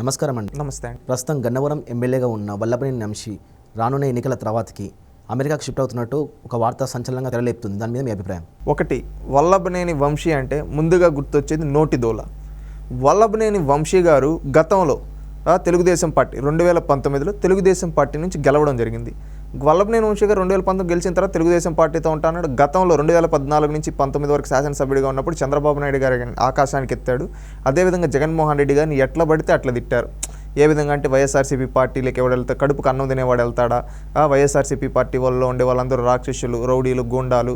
నమస్కారం అండి. నమస్తే. అండి ప్రస్తుతం గన్నవరం ఎమ్మెల్యేగా ఉన్న వల్లభనేని వంశీ రానున్న ఎన్నికల తర్వాతకి అమెరికాకు షిఫ్ట్ అవుతున్నట్టు ఒక వార్త సంచలనంగా తెరలేపుతుంది. దాని మీద మీ అభిప్రాయం? ఒకటి వల్లభనేని వంశీ అంటే ముందుగా గుర్తొచ్చేది నోటిదోల వల్లభనేని వంశీ గారు గతంలో తెలుగుదేశం పార్టీ రెండు వేల పంతొమ్మిదిలో తెలుగుదేశం పార్టీ నుంచి గెలవడం జరిగింది. వల్లభనేని వంశీ రెండు వేల పంతొమ్మిది గెలిచిన తర్వాత తెలుగుదేశం పార్టీతో ఉంటాడు. గతంలో రెండు వేల పద్నాలుగు నుంచి పంతొమ్మిది వరకు శాసనసభ్యుడిగా ఉన్నప్పుడు చంద్రబాబు నాయుడు గారి ఆకాశానికి ఎత్తాడు. అదేవిధంగా జగన్మోహన్ రెడ్డి గారిని ఎట్లా పడితే అట్లా తిట్టారు. ఏ విధంగా అంటే వైఎస్ఆర్సీపీ పార్టీలోకి ఎవడు వెళ్తా కడుపుకు అన్నం తినేవాడు వెళ్తాడా? ఆ వైఎస్ఆర్సీపీ పార్టీ వాళ్ళలో ఉండే వాళ్ళందరూ రాక్షసులు రౌడీలు గూండాలు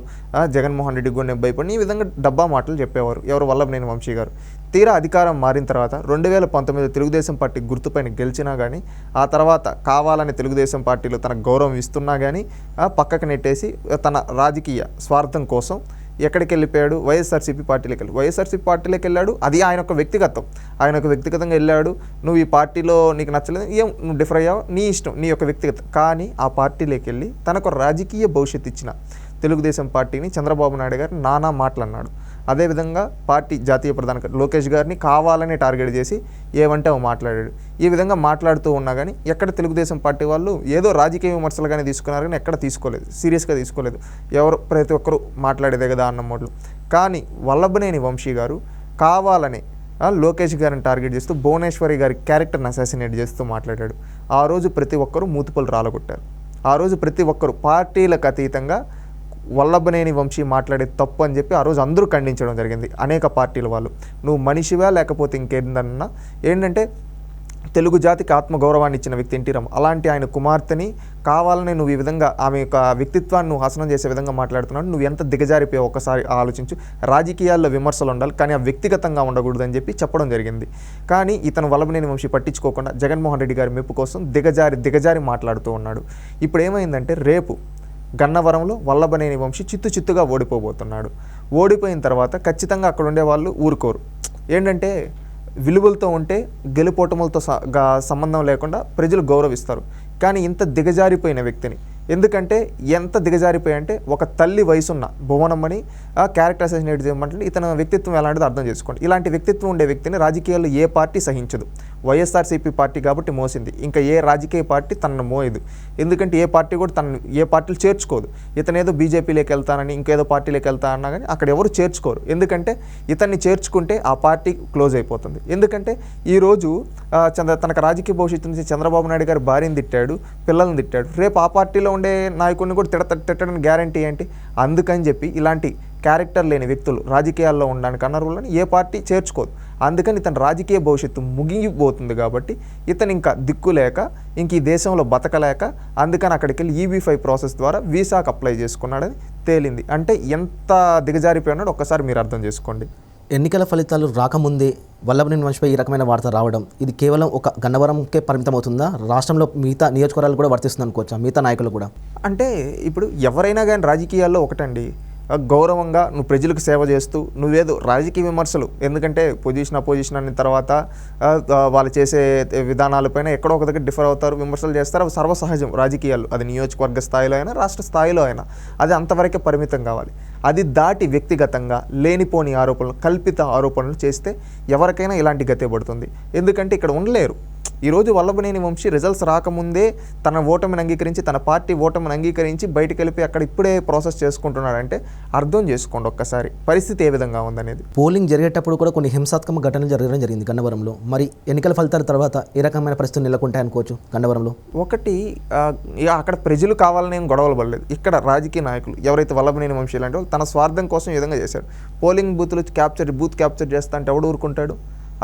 జగన్మోహన్ రెడ్డి గుండె భయపడి ఈ విధంగా డబ్బా మాటలు చెప్పేవారు. ఎవరు? వల్లభనేని వంశీ గారు. తీరా అధికారం మారిన తర్వాత రెండు వేల పంతొమ్మిది తెలుగుదేశం పార్టీ గుర్తుపైన గెలిచినా కానీ ఆ తర్వాత కావాలని తెలుగుదేశం పార్టీలో తన గౌరవం ఇస్తున్నా కానీ పక్కకు నెట్టేసి తన రాజకీయ స్వార్థం కోసం ఎక్కడికి వెళ్ళిపోయాడు వైఎస్ఆర్సీపీ పార్టీలోకి వెళ్ళి వైఎస్ఆర్సీపీ పార్టీలోకి వెళ్ళాడు అది ఆయన ఒక వ్యక్తిగతం. ఆయన ఒక వ్యక్తిగతంగా వెళ్ళాడు. నువ్వు ఈ పార్టీలో నీకు నచ్చలేదు. ఏం? నువ్వు డిఫర్ అయ్యావు? నీ ఇష్టం నీ యొక్క వ్యక్తిగతం. కానీ ఆ పార్టీలోకి వెళ్ళి తనకు రాజకీయ భవిష్యత్తు ఇచ్చిన తెలుగుదేశం పార్టీని చంద్రబాబు నాయుడు గారు నానా మాటలన్నాడు అదేవిధంగా పార్టీ జాతీయ ప్రధాన కార్య- లోకేష్ గారిని కావాలని టార్గెట్ చేసి ఏమంటే అవి మాట్లాడాడు. ఈ విధంగా మాట్లాడుతూ ఉన్నా కానీ ఎక్కడ తెలుగుదేశం పార్టీ వాళ్ళు ఏదో రాజకీయ విమర్శలు కానీ తీసుకున్నారు కానీ ఎక్కడ తీసుకోలేదు. సీరియస్గా తీసుకోలేదు. ఎవరు ప్రతి ఒక్కరు మాట్లాడేదే కదా అన్న మోడ్లు. కానీ వల్లభనేని వంశీ గారు కావాలని లోకేష్ గారిని టార్గెట్ చేస్తూ భువనేశ్వరి గారి క్యారెక్టర్ని అసాసినేట్ చేస్తూ మాట్లాడాడు. ఆ రోజు ప్రతి ఒక్కరూ మూతుపలు రాలగొట్టారు. ఆ రోజు ప్రతి ఒక్కరు పార్టీలకు అతీతంగా వల్లభనేని వంశీ మాట్లాడే తప్పు అని చెప్పి ఆ రోజు అందరూ ఖండించడం జరిగింది. అనేక పార్టీల వాళ్ళు. నువ్వు మనిషివా లేకపోతే ఇంకేందన్నా? ఏంటంటే తెలుగు జాతికి ఆత్మగౌరవాన్ని ఇచ్చిన వ్యక్తి ఎన్టీ రామ్. అలాంటి ఆయన కుమార్తెని కావాలని నువ్వు ఈ విధంగా ఆమె యొక్క వ్యక్తిత్వాన్ని నువ్వు హసనం చేసే విధంగా మాట్లాడుతున్నాడు నువ్వు ఎంత దిగజారిపోయావు ఒకసారి ఆలోచించు. రాజకీయాల్లో విమర్శలు ఉండాలి కానీ ఆ వ్యక్తిగతంగా ఉండకూడదని చెప్పి చెప్పడం జరిగింది. కానీ ఇతను వల్లభనేని వంశీ పట్టించుకోకుండా జగన్మోహన్ రెడ్డి గారి మెప్పు కోసం దిగజారి దిగజారి మాట్లాడుతూ ఉన్నాడు. ఇప్పుడు ఏమైందంటే రేపు గన్నవరంలో వల్లభనేని వంశీ చిత్తు చిత్తుగా ఓడిపోబోతున్నాడు. ఓడిపోయిన తర్వాత ఖచ్చితంగా అక్కడ ఉండే వాళ్ళు ఊరుకోరు. ఏంటంటే విలువలతో ఉంటే గెలుపోటములతో సంబంధం లేకుండా ప్రజలు గౌరవిస్తారు. కానీ ఇంత దిగజారిపోయిన వ్యక్తిని ఎందుకంటే ఎంత దిగజారిపోయి అంటే ఒక తల్లి వయసున్న భువనమ్మని ఆ క్యారెక్టర్ అసోసినేట్ చేయమంటే ఇతని వ్యక్తిత్వం ఎలాంటిదో అర్థం చేసుకోండి. ఇలాంటి వ్యక్తిత్వం ఉండే వ్యక్తిని రాజకీయాల్లో ఏ పార్టీ సహించదు. వైఎస్ఆర్సీపీ పార్టీ కాబట్టి మోసింది. ఇంకా ఏ రాజకీయ పార్టీ తనను మోయదు. ఎందుకంటే ఏ పార్టీ కూడా తనను ఏ పార్టీలు చేర్చుకోదు. ఇతను ఏదో బీజేపీలోకి వెళ్తానని ఇంకేదో పార్టీలోకి వెళ్తానన్నా కానీ అక్కడ ఎవరు చేర్చుకోరు. ఎందుకంటే ఇతన్ని చేర్చుకుంటే ఆ పార్టీ క్లోజ్ అయిపోతుంది. ఎందుకంటే ఈరోజు చంద్ర తనకు రాజకీయ భవిష్యత్తు నుంచి చంద్రబాబు నాయుడు గారు భార్యను తిట్టాడు పిల్లల్ని తిట్టాడు. రేపు ఆ పార్టీలో ఉండే నాయకుడిని కూడా తిడత తిట్టడానికి గ్యారంటీ ఏంటి? అందుకని చెప్పి ఇలాంటి క్యారెక్టర్ లేని వ్యక్తులు రాజకీయాల్లో ఉండడానికి అన్నరులని ఏ పార్టీ చేర్చుకోదు. అందుకని ఇతని రాజకీయ భవిష్యత్తు ముగిపోతుంది కాబట్టి ఇతను ఇంకా దిక్కు లేక ఇంక ఈ దేశంలో బతకలేక అందుకని అక్కడికి వెళ్ళి ఈబీ ఫైవ్ ప్రాసెస్ ద్వారా వీసాకు అప్లై చేసుకున్నాడని తేలింది. అంటే ఎంత దిగజారిపోయినాడో ఒక్కసారి మీరు అర్థం చేసుకోండి. ఎన్నికల ఫలితాలు రాకముందే వల్లభనేని వంశపై ఈ రకమైన వార్త రావడం ఇది కేవలం ఒక గన్నవరంకే పరిమితం అవుతుందా రాష్ట్రంలో మిగతా నియోజకవర్గాలు కూడా వర్తిస్తుంది అనుకోవచ్చా మిగతా నాయకులు కూడా? అంటే ఇప్పుడు ఎవరైనా కానీ రాజకీయాల్లో ఒకటండి. గౌరవంగా నువ్వు ప్రజలకు సేవ చేస్తూ నువ్వేదో రాజకీయ విమర్శలు ఎందుకంటే పొజిషన్ అపోజిషన్ అన్న తర్వాత వాళ్ళు చేసే విధానాలపైన ఎక్కడో ఒక దగ్గర డిఫర్ అవుతారు విమర్శలు చేస్తారు. అవి సర్వసహజం రాజకీయాలు. అది నియోజకవర్గ స్థాయిలో అయినా రాష్ట్ర స్థాయిలో అయినా. అది అంతవరకే పరిమితం కావాలి. అది దాటి వ్యక్తిగతంగా లేనిపోని ఆరోపణలు కల్పిత ఆరోపణలు చేస్తే ఎవరికైనా ఇలాంటి గతే పడుతుంది. ఎందుకంటే ఇక్కడ ఉండలేరు. ఈరోజు వల్లభనేని వంశీ రిజల్ట్స్ రాకముందే తన ఓటమిని అంగీకరించి తన పార్టీ ఓటమిని అంగీకరించి బయటికి వెళ్ళిపోయి అక్కడ ఇప్పుడే ప్రాసెస్ చేసుకుంటున్నాడంటే అర్థం చేసుకోండి ఒక్కసారి. పరిస్థితి ఏ విధంగా ఉందనేది? పోలింగ్ జరిగేటప్పుడు కూడా కొన్ని హింసాత్మక ఘటనలు జరగడం జరిగింది గన్నవరంలో. మరి ఎన్నికల ఫలితాల తర్వాత ఏ రకమైన పరిస్థితులు నెలకొంటాయి అనుకోవచ్చు గన్నవరంలో? ఒకటి అక్కడ ప్రజలు కావాలని ఏం గొడవలు పడలేదు. ఇక్కడ రాజకీయ నాయకులు ఎవరైతే వల్లభనేని వంశీ లాంటి వాళ్ళు తన స్వార్థం కోసం ఈ విధంగా చేశారు. పోలింగ్ బూత్లు క్యాప్చర్ బూత్ క్యాప్చర్ చేస్తా అంటే ఎవడు ఊరుకుంటాడు?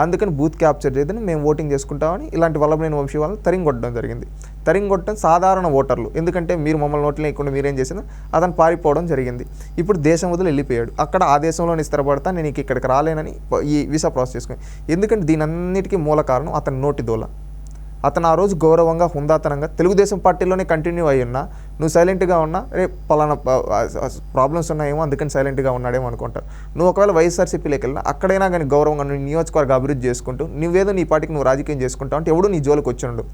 అందుకని బూత్ క్యాప్చర్ చేయదని మేము ఓటింగ్ చేసుకుంటామని ఇలాంటి వల్లభనేని వంశీ వాళ్ళని తరింగొట్టడం జరిగింది. తరింగొట్టడం సాధారణ ఓటర్లు. ఎందుకంటే మీరు మమ్మల్ని ఓట్లు లేకుండా మీరేం చేసినా అతను పారిపోవడం జరిగింది. ఇప్పుడు దేశం వదిలి వెళ్ళిపోయాడు. అక్కడ ఆ దేశంలోనే స్థిరపడతా నేను ఇక్కడికి రాలేనని ఈ వీసా ప్రాసెస్ చేసుకుని. ఎందుకంటే దీని అన్నిటికీ మూల కారణం అతని నోటి దోల. అతను ఆ రోజు గౌరవంగా హుందాతనంగా తెలుగుదేశం పార్టీలోనే కంటిన్యూ అయి ఉన్నా నువ్వు సైలెంట్గా ఉన్నా రే పలానా ప్రాబ్లమ్స్ ఉన్నాయేమో అందుకని సైలెంట్గా ఉన్నాడేమో అనుకుంటారు నువ్వు ఒకవేళ వైఎస్ఆర్సీపీలోకి వెళ్ళినా అక్కడైనా కానీ గౌరవంగా నువ్వు నియోజకవర్గ అభివృద్ధి చేసుకుంటూ నువ్వేదో నీ పాటికి నువ్వు రాజకీయం చేసుకుంటావు అంటే ఎవడు నీ జోలికి వచ్చిండు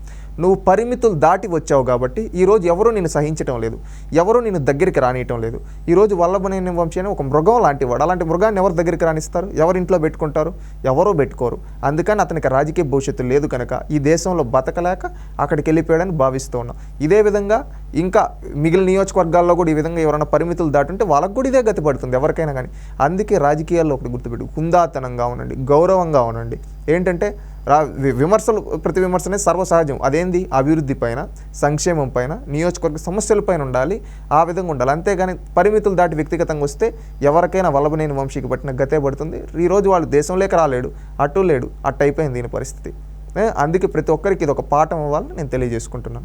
నువ్వు పరిమితులు దాటి వచ్చావు కాబట్టి ఈరోజు ఎవరూ నేను సహించడం లేదు. ఎవరూ నేను దగ్గరికి రానియటం లేదు. ఈరోజు వల్లభనేని వంశీ ఒక మృగం లాంటి వాడు అలాంటి మృగాన్ని ఎవరు దగ్గరికి రానిస్తారు? ఎవరు ఇంట్లో పెట్టుకుంటారు? ఎవరో పెట్టుకోరు. అందుకని అతనికి రాజకీయ భవిష్యత్తు లేదు కనుక ఈ దేశంలో బతకలేక అక్కడికి వెళ్ళిపోయాడని భావిస్తూ ఉన్నాం. ఇదే విధంగా ఇంకా మిగిలిన నియోజకవర్గాల్లో కూడా ఈ విధంగా ఎవరైనా పరిమితులు దాటుంటే వాళ్ళకు కూడా ఇదే గతి పడుతుంది ఎవరికైనా కానీ. అందుకే రాజకీయాల్లో ఒకటి గుర్తుపెట్టు కుందాతనంగా ఉండండి గౌరవంగా ఉండండి. ఏంటంటే రా విమర్శలు ప్రతి విమర్శనే సర్వసహజం. అదేంది? అభివృద్ధి పైన సంక్షేమం పైన నియోజకవర్గ సమస్యల పైన ఉండాలి ఆ విధంగా ఉండాలి. అంతేగాని పరిమితులు దాటి వ్యక్తిగతంగా వస్తే ఎవరికైనా వల్లభనేని వంశీకి పట్టిన గతే పడుతుంది. ఈరోజు వాళ్ళు దేశంలోకి రాలేడు అటు లేడు అట్టు అయిపోయింది దీని పరిస్థితి. అందుకే ప్రతి ఒక్కరికి ఇది ఒక పాఠం అవ్వాలని నేను తెలియజేసుకుంటున్నాను.